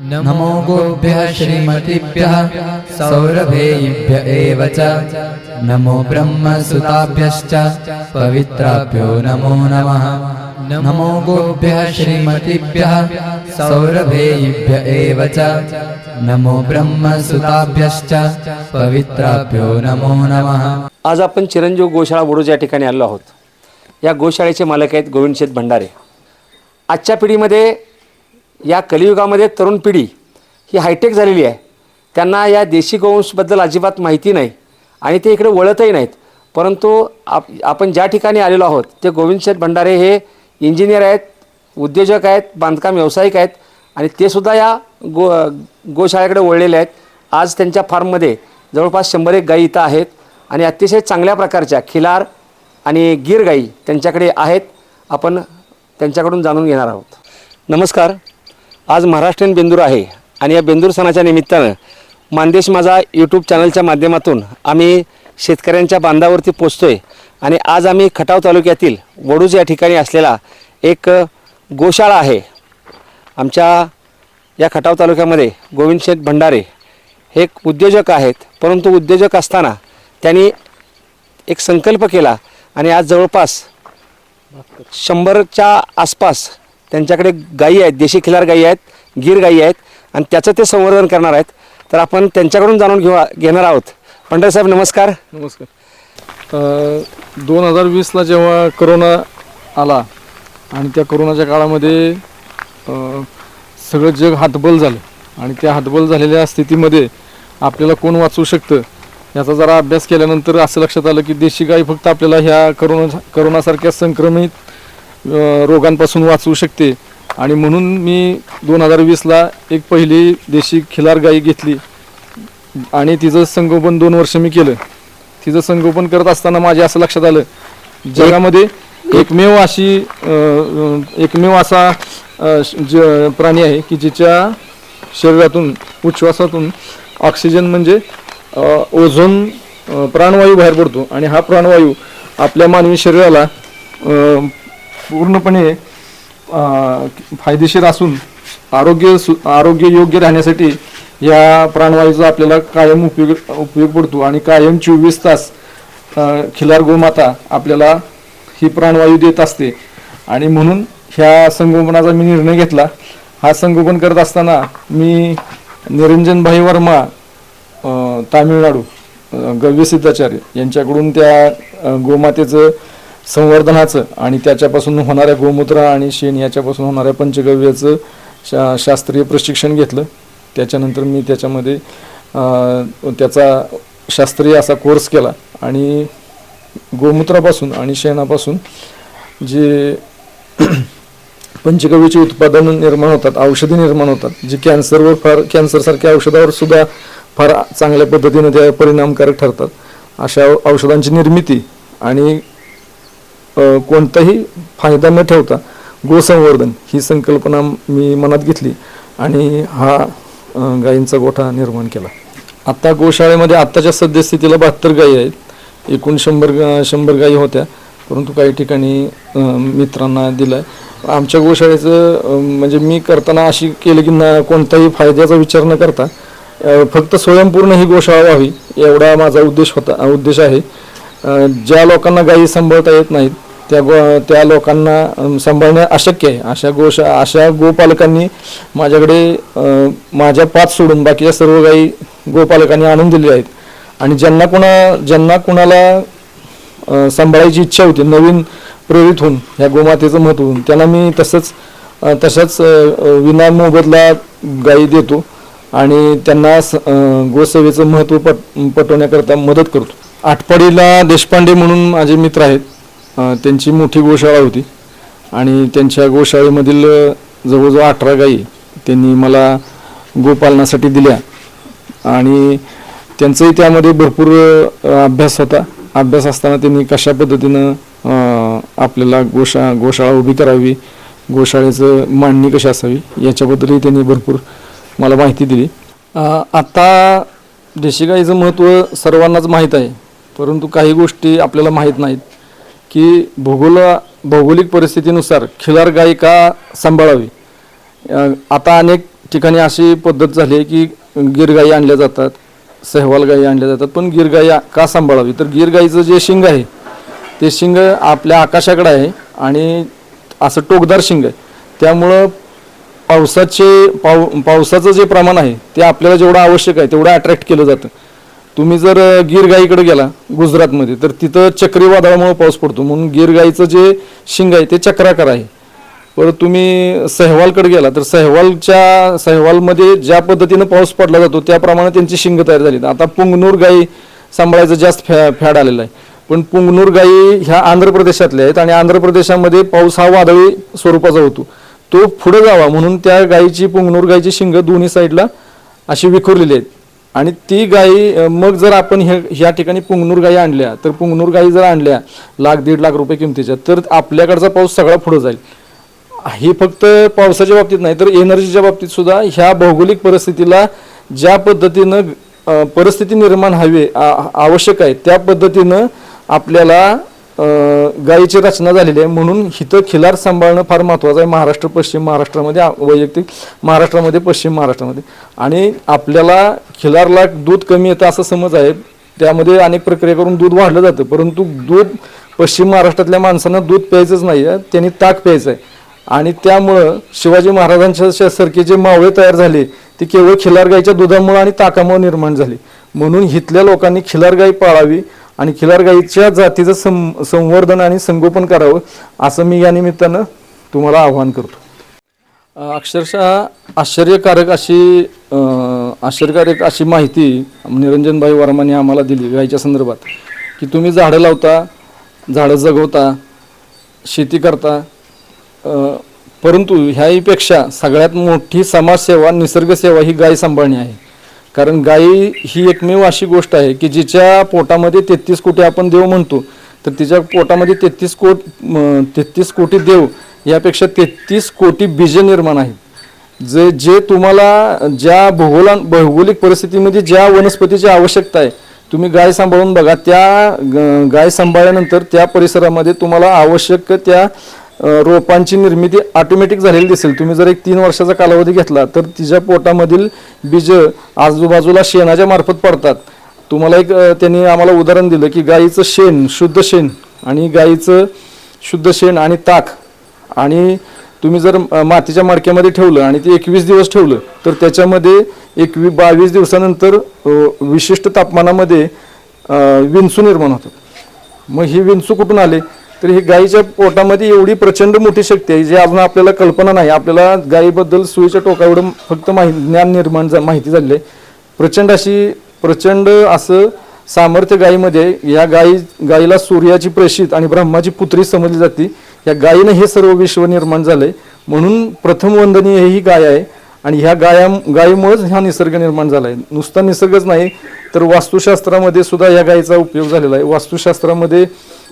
नमो गोभ्यः श्रीमतिभ्यः सौरभेयिभ्य एव च। नमो ब्रह्मसुताभ्यश्च पवित्राभ्यो नमो नमः। नमो गोभ्यः श्रीमतिभ्यः सौरभेयिभ्य एव च। नमो ब्रह्मसुताभ्यश्च पवित्राभ्यो नमो नमः। आज आपण चिरंजीव गोशाळा वडूज या ठिकाणी आलो आहोत. या गोशाळेचे मालक आहेत गोविंदशेत भंडारे. आजच्या पिढीमध्ये या कलियुगामध्ये तरुण पिढी ही हायटेक झालेली आहे. त्यांना या देशी गोवंशबद्दल अजिबात माहिती नाही आणि ते इकडे वळतही नाहीत. परंतु आप आपण ज्या ठिकाणी आलेलो आहोत ते गोविंदशेठ भंडारे हे इंजिनियर आहेत उद्योजक आहेत बांधकाम व्यावसायिक आहेत आणि ते सुद्धा या गो गोशाळेकडे वळलेले आहेत. आज त्यांच्या फार्ममध्ये जवळपास शंभर एक गाई इथं आहेत आणि अतिशय चांगल्या प्रकारच्या खिलार आणि गीर गाई त्यांच्याकडे आहेत. आपण त्यांच्याकडून जाणून घेणार आहोत. नमस्कार. आज महाराष्ट्रीयन बेंदूर आहे आणि या बेंदूर सणाच्या निमित्तानं मानदेश माझा यूट्यूब चॅनलच्या माध्यमातून आम्ही शेतकऱ्यांच्या बांधावरती पोचतो आहे आणि आज आम्ही खटाव तालुक्यातील वडूज या ठिकाणी असलेला एक गोशाळा आहे. आमच्या या खटाव तालुक्यामध्ये गोविंद शेठ भंडारे हे एक उद्योजक आहेत. परंतु उद्योजक असताना त्यांनी एक संकल्प केला आणि आज जवळपास शंभरच्या आसपास त्यांच्याकडे गायी आहेत देशी खिलार गायी आहेत गीर गायी आहेत आणि त्याचं ते संवर्धन करणार आहेत. तर आपण त्यांच्याकडून जाणून घेऊ घेणार आहोत. पंढरसाहेब नमस्कार. नमस्कार. दोन हजार वीसला जेव्हा करोना आला आणि त्या करोनाच्या काळामध्ये सगळं जग हातबल झालं आणि त्या हातबल झालेल्या स्थितीमध्ये आपल्याला कोण वाचवू शकतं याचा जरा अभ्यास केल्यानंतर असं लक्षात आलं की देशी गाई फक्त आपल्याला ह्या करोना करोनासारख्या संक्रमित रोगांपासून वाचवू शकते. आणि म्हणून मी दोन हजार वीसला एक पहिली देशी खिलार गाई घेतली. आणि तिचं संगोपन दोन वर्ष मी केलं. तिचं संगोपन करत असताना माझ्या असं लक्षात आलं जगामध्ये एकमेव अशी एकमेव असा ज प्राणी आहे की जिच्या शरीरातून उच्छ्वासातून ऑक्सिजन म्हणजे ओझोन प्राणवायू बाहेर पडतो. आणि हा प्राणवायू आपल्या मानवी शरीराला पूर्णपणे फायदेशीर असून आरोग्य सु आरोग्य योग्य राहण्यासाठी या प्राणवायूचा आपल्याला कायम उपयोग उपयोग पडतो आणि कायम चोवीस तास खिलार गोमाता आपल्याला ही प्राणवायू देत असते. आणि म्हणून ह्या संगोपनाचा मी निर्णय घेतला. हा संगोपन करत असताना मी निरंजनभाई वर्मा तामिळनाडू गव्य सिद्धाचार्य यांच्याकडून त्या गोमातेचं संवर्धनाचं आणि त्याच्यापासून होणाऱ्या गोमूत्र आणि शेण याच्यापासून होणाऱ्या पंचगव्याचं शा शास्त्रीय प्रशिक्षण घेतलं. त्याच्यानंतर मी त्याच्यामध्ये त्याचा शास्त्रीय असा कोर्स केला. आणि गोमूत्रापासून आणि शेणापासून जे पंचगव्याचे उत्पादन निर्माण होतात औषधी निर्माण होतात जे कॅन्सरवर फार कॅन्सरसारख्या औषधावर सुद्धा फार चांगल्या पद्धतीने त्या परिणामकारक ठरतात. अशा औषधांची निर्मिती आणि कोणताही फायदा न ठेवता गोसंवर्धन ही संकल्पना मी मनात घेतली आणि हा गायींचा गोठा निर्माण केला. आत्ता गोशाळेमध्ये आत्ताच्या सद्यस्थितीला बहात्तर गायी आहेत. एकूण शंभर शंभर गायी होत्या. परंतु काही ठिकाणी मित्रांना मित्रांना आहे आमच्या गोशाळेचं म्हणजे मी करताना अशी केलं की ना कोणताही फायद्याचा विचार न करता फक्त स्वयंपूर्ण ही गोशाळा व्हावी एवढा माझा उद्देश होता उद्देश आहे. ज्या लोकांना गायी सांभाळता येत नाहीत त्या गो त्या लोकांना सांभाळणं अशक्य आहे. अशा गोशा अशा गोपालकांनी माझ्याकडे माझ्या पाच सोडून बाकीच्या सर्व गाई गोपालकांनी आणून दिलेल्या आहेत. आणि ज्यांना कोणा ज्यांना कुणाला सांभाळायची इच्छा होती नवीन प्रेरित होऊन ह्या गोमातेचं महत्त्व होऊन त्यांना मी तसंच तशाच विना मोबदला गायी देतो आणि त्यांना स- गोसेवेचं महत्त्व पट पटवण्याकरता मदत करतो. आटपाडीला देशपांडे म्हणून माझे मित्र आहेत. त्यांची मोठी गोशाळा होती. आणि त्यांच्या गोशाळेमधील जवळजवळ अठरा गायी त्यांनी मला गोपालनासाठी दिल्या. आणि त्यांचंही त्यामध्ये भरपूर अभ्यास होता. अभ्यास असताना त्यांनी कशा पद्धतीनं आपल्याला गोशा गोशाळा उभी करावी गोशाळेचं मांडणी कशी असावी याच्याबद्दलही त्यांनी भरपूर मला माहिती दिली. आत्ता आता देशी गाईचं महत्त्व सर्वांनाच माहीत आहे. परंतु काही गोष्टी आपल्याला माहीत नाहीत. की भूगोल भौगोलिक परिस्थितीनुसार खिलार गाय का सांभाळावी? आता अनेक ठिकाणी अशी पद्धत झाली आहे की गिरगाई आणल्या जातात सहवाल गायी आणल्या जातात पण गिरगाई का सांभाळावी? तर गिरगाईचं जे शिंग आहे ते शिंग आपल्या आकाशाकडे आहे आणि असं टोकदार शिंग आहे. त्यामुळं पावसाचे पाव पावसाचं जे प्रमाण आहे ते आपल्याला जेवढं आवश्यक आहे तेवढं अट्रॅक्ट केलं जातं. तुम्ही जर अ, गेला गुजरातमध्ये तर तिथं चक्रीवादळामुळे पाऊस पडतो. म्हणून गीर गाईचं जे शिंग आहे ते चक्राकार आहे. परत तुम्ही सहवालकडे गेला तर सहवालच्या सहवालमध्ये ज्या पद्धतीनं पाऊस पडला जातो त्याप्रमाणे त्यांची शिंग तयार झाली. आता पुंगनूर गाई सांभाळायचं जास्त फॅ फॅड आलेलं आहे. पण पुंगनूर गाई ह्या आंध्र प्रदेशातल्या आहेत आणि आंध्र प्रदेशामध्ये पाऊस हा वादळी स्वरूपाचा होतो. तो पुढे जावा म्हणून त्या गायीची पुंगनूर गायीची शिंग दोन्ही साईडला अशी विखुरलेली आहेत. आणि ती गाई मग जर आपण हे ह्या ठिकाणी पुंगनूर गाई आणल्या तर पुंगनूर गाई जर आणल्या लाख दीड लाख रुपये किमतीच्या तर आपल्याकडचा पाऊस सगळा पुढे जाईल. ही फक्त पावसाच्या बाबतीत नाही तर एनर्जीच्या बाबतीत सुद्धा ह्या भौगोलिक परिस्थितीला ज्या पद्धतीनं परिस्थिती निर्माण हवी आवश्यक आहे त्या पद्धतीनं आपल्याला गायीची रचना झालेली आहे. म्हणून हिथं खिलार सांभाळणं फार महत्त्वाचं आहे. महाराष्ट्र पश्चिम महाराष्ट्रामध्ये वैयक्तिक महाराष्ट्रामध्ये पश्चिम महाराष्ट्रामध्ये. आणि आपल्याला खिलारला दूध कमी येतं असं समज आहे. त्यामध्ये अनेक प्रक्रिया करून दूध वाढलं जातं. परंतु दूध पश्चिम महाराष्ट्रातल्या माणसांना दूध प्यायचंच नाही आहे. त्यांनी ताक प्यायचं आहे. आणि त्यामुळं शिवाजी महाराजांच्या सारखे जे मावळे तयार झाले ते केवळ खिलार गाईच्या दुधामुळे आणि ताकामुळे निर्माण झाले. म्हणून इथल्या लोकांनी खिलार गाई पाळावी आणि खिलार गाईच्या जातीचं सं संवर्धन आणि संगोपन करावं असं मी या निमित्तानं तुम्हाला आव्हान करतो. अक्षरशः आश्चर्यकारक अशी आश्चर्यकारक अशी माहिती निरंजनभाई वर्माने आम्हाला दिली गायच्या संदर्भात की तुम्ही झाडं लावता झाडं जगवता शेती करता परंतु ह्याहीपेक्षा सगळ्यात मोठी समाजसेवा निसर्गसेवा ही गाय सांभाळणे आहे. कारण गाई ही एकमेव अशी गोष्ट आहे की जिच्या पोटामध्ये तेहतीस कोटी आपण देव म्हणतो तर तिच्या पोटामध्ये तेहतीस कोट तेहतीस कोटी देव यापेक्षा तेहतीस कोटी बीज निर्माण आहेत. जे जे तुम्हाला ज्या भूगोला भौगोलिक परिस्थितीमध्ये ज्या वनस्पतीची आवश्यकता आहे तुम्ही गाय सांभाळून बघा त्या ग- गाय सांभाळल्यानंतर त्या परिसरामध्ये तुम्हाला आवश्यक त्या रोपांची निर्मिती ऑटोमॅटिक झालेली दिसेल. तुम्ही जर एक तीन वर्षाचा कालावधी घेतला तर तिच्या पोटामधील बीज आजूबाजूला शेणाच्या मार्फत पडतात. तुम्हाला एक त्यांनी आम्हाला उदाहरण दिलं की गाईचं शेण शुद्ध शेण आणि गाईचं शुद्ध शेण आणि ताक आणि तुम्ही जर मातीच्या मडक्यामध्ये ठेवलं आणि ते एकवीस दिवस ठेवलं तर त्याच्यामध्ये एकवी बावीस दिवसानंतर विशिष्ट तापमानामध्ये विंचू निर्माण होतात मग ही विंचू कुठून आले? तर ही गायीच्या पोटामध्ये एवढी प्रचंड मोठी शक्ती आहे जी अजून आपल्याला कल्पना नाही. आपल्याला गायीबद्दल सुईच्या टोका एवढं फक्त माहिती ज्ञान निर्माण झा- माहिती झालेली आहे. प्रचंड अशी प्रचंड असं सामर्थ्य गायीमध्ये या गायी गायीला सूर्याची प्रेषित आणि ब्रह्माची पुत्री समजली जाते. या गायीनं हे सर्व विश्व निर्माण झालंय. म्हणून प्रथम वंदनीय ही गाय आहे. आणि ह्या गाया गायीमुळेच हा निसर्ग निर्माण झाला आहे नुसता निसर्गच नाही तर वास्तुशास्त्रामध्ये सुद्धा या गायीचा उपयोग झालेला आहे. वास्तुशास्त्रामध्ये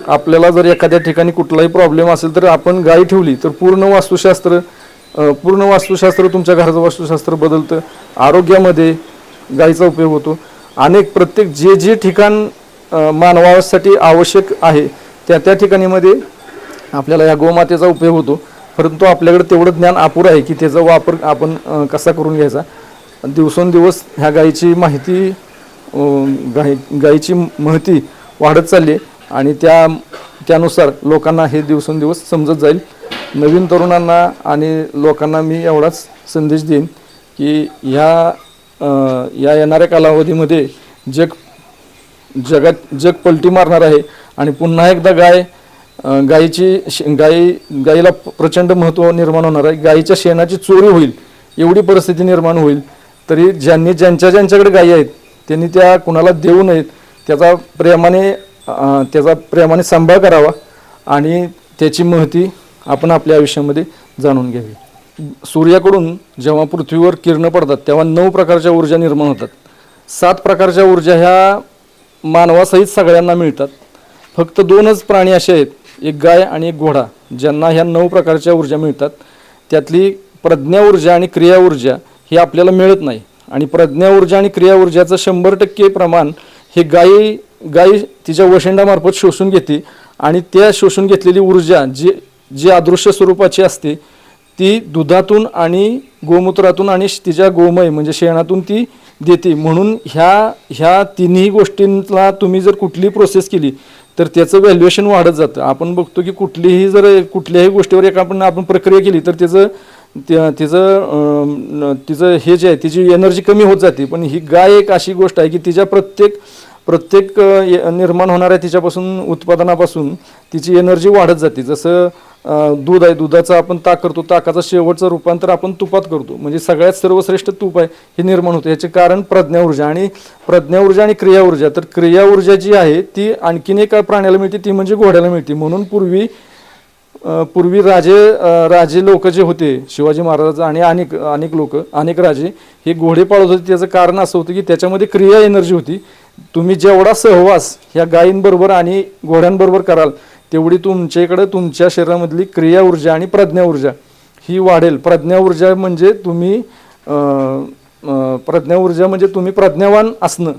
आपल्याला जर एखाद्या ठिकाणी कुठलाही प्रॉब्लेम असेल तर आपण गाय ठेवली तर पूर्ण वास्तुशास्त्र पूर्ण वास्तुशास्त्र तुमच्या घराचं वास्तुशास्त्र बदलतं. आरोग्यामध्ये गायीचा उपयोग होतो. अनेक प्रत्येक जे जे ठिकाण मानवासाठी आवश्यक आहे त्या त्या ठिकाणीमध्ये आपल्याला या गोमातेचा उपयोग होतो. परंतु आपल्याकडे तेवढं ज्ञान अपुरं आहे की त्याचा वापर आपण कसा करून घ्यायचा. दिवसेंदिवस ह्या गायीची माहिती गाय गायीची महती वाढत चालली आहे आणि त्या त्यानुसार लोकांना हे दिवसेंदिवस समजत जाईल. नवीन तरुणांना आणि लोकांना मी एवढाच संदेश देईन की ह्या या येणाऱ्या कालावधीमध्ये जग जगात जग पलटी मारणार आहे आणि पुन्हा एकदा गाय गायीची शे- गाई गाईला प्रचंड महत्त्व निर्माण होणार आहे. गायीच्या शेणाची चोरी होईल एवढी परिस्थिती निर्माण होईल. तरी ज्यांनी ज्यांच्या ज्यांच्याकडे गायी आहेत त्यांनी त्या कुणाला देऊ नयेत त्याचा प्रेमाने त्याचा प्रेमाने सांभाळ करावा आणि त्याची महती आपण आपल्या आयुष्यामध्ये जाणून घ्यावी. सूर्याकडून जेव्हा पृथ्वीवर किरणं पडतात तेव्हा नऊ प्रकारच्या ऊर्जा निर्माण होतात. सात प्रकारच्या ऊर्जा ह्या मानवासहित सगळ्यांना मिळतात. फक्त दोनच प्राणी असे आहेत एक गाय आणि एक घोडा ज्यांना ह्या नऊ प्रकारच्या ऊर्जा मिळतात. त्यातली प्रज्ञा ऊर्जा आणि क्रिया ऊर्जा ही आपल्याला मिळत नाही. आणि प्रज्ञा ऊर्जा आणि क्रिया ऊर्जाचं शंभर टक्के प्रमाण हे गायी गायी तिच्या वशिंडामार्फत शोषून घेते आणि त्या शोषून घेतलेली ऊर्जा जी जी अदृश्य स्वरूपाची असते ती दुधातून आणि गोमूत्रातून आणि तिच्या गोमय म्हणजे शेणातून ती देते. म्हणून ह्या ह्या तिन्ही गोष्टींना तुम्ही जर कुठली प्रोसेस केली तर त्याचं व्हॅल्युएशन वाढत जातं. आपण बघतो की कुठलीही जर कुठल्याही गोष्टीवर एक आपण आपण प्रक्रिया केली तर त्याचं त्या- तिचं तिचं हे जे आहे तिची एनर्जी कमी होत जाते. पण ही गाय एक अशी गोष्ट आहे की तिच्या प्रत्येक प्रत्येक निर्माण होणाऱ्या तिच्यापासून उत्पादनापासून तिची एनर्जी वाढत जाते. जसं दूध आहे दुधाचा आपण ताक करतो ताकाचं शेवटचं रूपांतर आपण तुपात करतो. म्हणजे सगळ्यात सर्वश्रेष्ठ तूप आहे हे निर्माण होतं. याचे कारण प्रज्ञा ऊर्जा आणि प्रज्ञा ऊर्जा आणि क्रिया ऊर्जा. तर क्रिया ऊर्जा जी आहे ती आणखीन एका प्राण्याला मिळते ती म्हणजे घोड्याला मिळते. म्हणून पूर्वी पूर्वी राजे राजे लोक जे होते शिवाजी महाराज आणि अनेक अनेक लोक अनेक राजे हे घोडे पाळत होते. त्याचं कारण असं होतं की त्याच्यामध्ये क्रिया एनर्जी होती. तुम्ही जेवढा सहवास ह्या गायींबरोबर आणि घोड्यांबरोबर कराल तेवढी तुमच्याकडे तुमच्या शरीरामधली क्रिया ऊर्जा आणि प्रज्ञा ऊर्जा ही वाढेल. प्रज्ञा ऊर्जा म्हणजे तुम्ही प्रज्ञा ऊर्जा म्हणजे तुम्ही प्रज्ञावान असणं.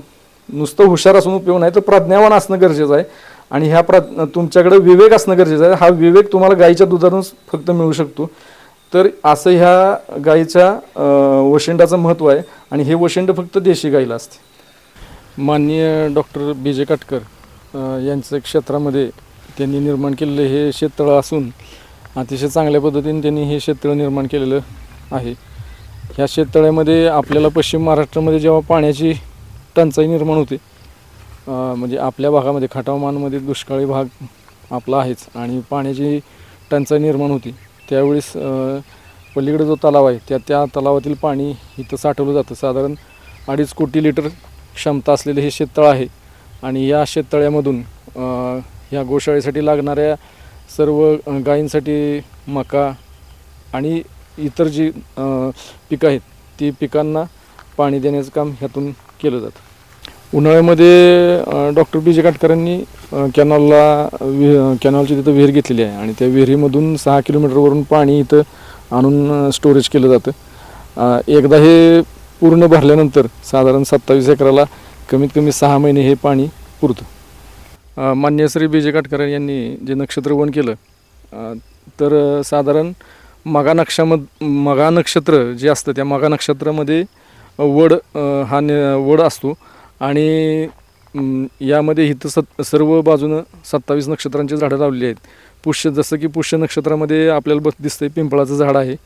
नुसतं हुशार असून उपयोग नाही तर प्रज्ञावान असणं गरजेचं आहे. आणि ह्या प्र तुमच्याकडे विवेक असणं गरजेचं आहे. हा विवेक तुम्हाला गाईच्या दुधातूनच फक्त मिळू शकतो. तर असं ह्या गाईच्या वशिंडाचं महत्त्व आहे. आणि हे वशिंड फक्त देशी गाईला असते. माननीय डॉक्टर बी जे काटकर यांचं क्षेत्रामध्ये त्यांनी निर्माण केलेलं हे शेततळं असून अतिशय चांगल्या पद्धतीने त्यांनी हे शेततळं निर्माण केलेलं आहे. ह्या शेततळ्यामध्ये आपल्याला पश्चिम महाराष्ट्रामध्ये जेव्हा पाण्याची टंचाई निर्माण होते म्हणजे आपल्या भागामध्ये खटावमानमध्ये दुष्काळी भाग आपला आहेच आणि पाण्याची टंचाई निर्माण होती. त्यावेळेस पलीकडे जो तलाव आहे त्या त्या तलावातील पाणी इथं साठवलं जातं. साधारण अडीच कोटी लिटर क्षमता असलेलं हे शेततळ आहे आणि या शेततळ्यामधून ह्या गोशाळेसाठी लागणाऱ्या सर्व गायींसाठी मका आणि इतर जी पिकं आहेत ती पिकांना पाणी देण्याचं काम ह्यातून केलं जातं. उन्हाळ्यामध्ये डॉक्टर बी जे काटकरांनी कॅनॉलला वि कॅनॉलची तिथं विहीर घेतलेली आहे आणि त्या विहिरीमधून सहा किलोमीटरवरून पाणी इथं आणून स्टोरेज केलं जातं. एकदा हे पूर्ण भरल्यानंतर साधारण सत्तावीस एकराला कमीत कमी सहा महिने हे पाणी पुरतं. मान्य श्री बी जे काटकर यांनी जे नक्षत्रवन केलं तर साधारण मगा नक्षामध मगा नक्षत्र जे असतं त्या मगा नक्षत्रामध्ये वड हा न वड असतो आणि यामध्ये इथं सत सर्व बाजूनं सत्तावीस नक्षत्रांची झाडं लावलेली आहेत. पुष्य जसं की पुष्य नक्षत्रामध्ये आपल्याला बस दिसतंय पिंपळाचं झाड आहे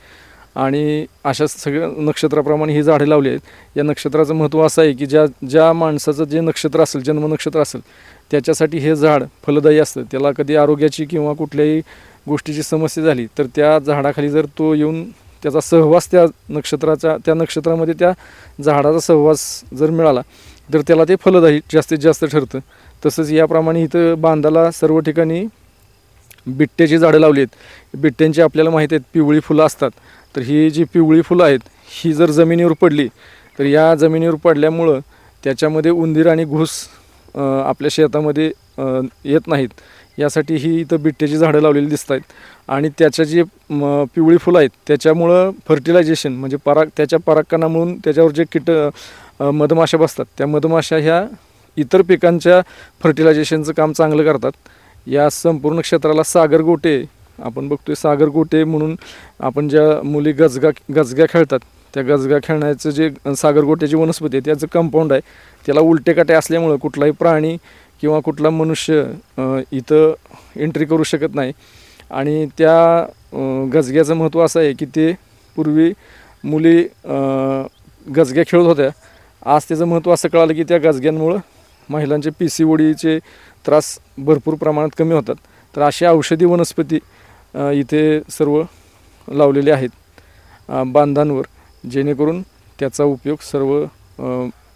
आणि अशा सगळ्या नक्षत्राप्रमाणे ही झाडे लावली आहेत. या नक्षत्राचं महत्त्व असं आहे की ज्या ज्या माणसाचं जे नक्षत्र असेल जन्म नक्षत्र असेल त्याच्यासाठी हे झाड फलदायी असतं. त्याला कधी आरोग्याची किंवा कुठल्याही गोष्टीची समस्या झाली तर त्या झाडाखाली जर तो येऊन त्याचा सहवास त्या नक्षत्राचा त्या नक्षत्रामध्ये त्या झाडाचा सहवास जर मिळाला तर त्याला ते फलदायी जास्तीत जास्त ठरतं. तसंच याप्रमाणे इथं बांधाला सर्व ठिकाणी बिट्ट्याची झाडं लावली आहेत बिट्ट्यांची आपल्याला माहिती आहेत पिवळी फुलं असतात. तर ही जी पिवळी फुलं आहेत ही जर जमिनीवर पडली तर या जमिनीवर पडल्यामुळं त्याच्यामध्ये उंदीर आणि घूस आपल्या शेतामध्ये येत नाहीत. यासाठी ही इथं बिट्ट्याची झाडं लावलेली दिसत आहेत आणि त्याच्या जी म, पिवळी फुलं आहेत त्याच्यामुळं फर्टिलायझेशन म्हणजे पराग त्याच्या परागकणामुळून त्याच्यावर जे कीट मधमाशा बसतात त्या मधमाशा ह्या इतर पिकांच्या फर्टिलायझेशनचं काम चांगलं करतात. या संपूर्ण क्षेत्राला सागर गोटे आपण बघतोय सागर गोटे म्हणून आपण ज्या मुली गजगा गजग्या खेळतात त्या गजगा खेळण्याचं जे सागर गोट्याची वनस्पती आहे त्याचं कंपाऊंड आहे. त्याला उलटे काटे असल्यामुळं कुठलाही प्राणी किंवा कुठला मनुष्य इथं एंट्री करू शकत नाही. आणि त्या गजग्याचं महत्त्व असं आहे की ते पूर्वी मुली गजग्या खेळत होत्या. आज त्याचं महत्त्व असं कळालं की त्या गजग्यांमुळं महिलांचे पी सी ओडीचे त्रास भरपूर प्रमाणात कमी होतात. तर अशा औषधी वनस्पती इथे सर्व लावलेले आहेत बांधांवर. जेणेकरून त्याचा उपयोग सर्व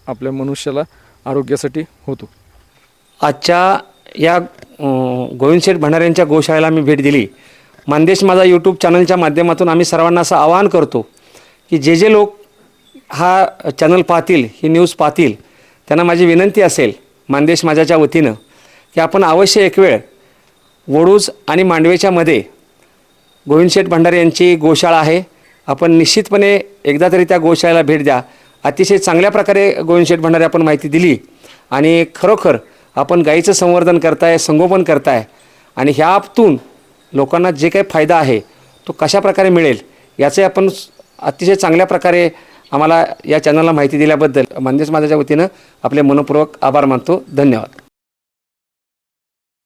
आपल्या मनुष्याला आरोग्यासाठी होतो. आजच्या या गोविंदशेठ भंडाऱ्यांच्या गोशाळेला मी भेट दिली. मानदेश माझा यूट्यूब चॅनलच्या माध्यमातून आम्ही सर्वांना असं आवाहन करतो की जे जे लोक हा चॅनल पाहतील ही न्यूज पाहतील त्यांना माझी विनंती असेल मानदेश माझ्याच्या वतीनं की आपण अवश्य एक वेळ वडूज आणि मांडवेच्यामध्ये गोविंदशेठ भंडारे यांची गोशाळा आहे आपण निश्चितपणे एकदा तरी त्या गोशाळेला भेट द्या. अतिशय चांगल्या प्रकारे गोविंद शेठ भंडारे आपण माहिती दिली आणि खरोखर आपण गाईचं संवर्धन करताय संगोपन करताय आणि ह्यातून लोकांना जे काही फायदा आहे तो कशा प्रकारे मिळेल याचे आपण अतिशय चांगल्या प्रकारे आम्हाला या चॅनलला माहिती दिल्याबद्दल मंदेश माझ्याच्या वतीनं आपले मनपूर्वक आभार मानतो. धन्यवाद.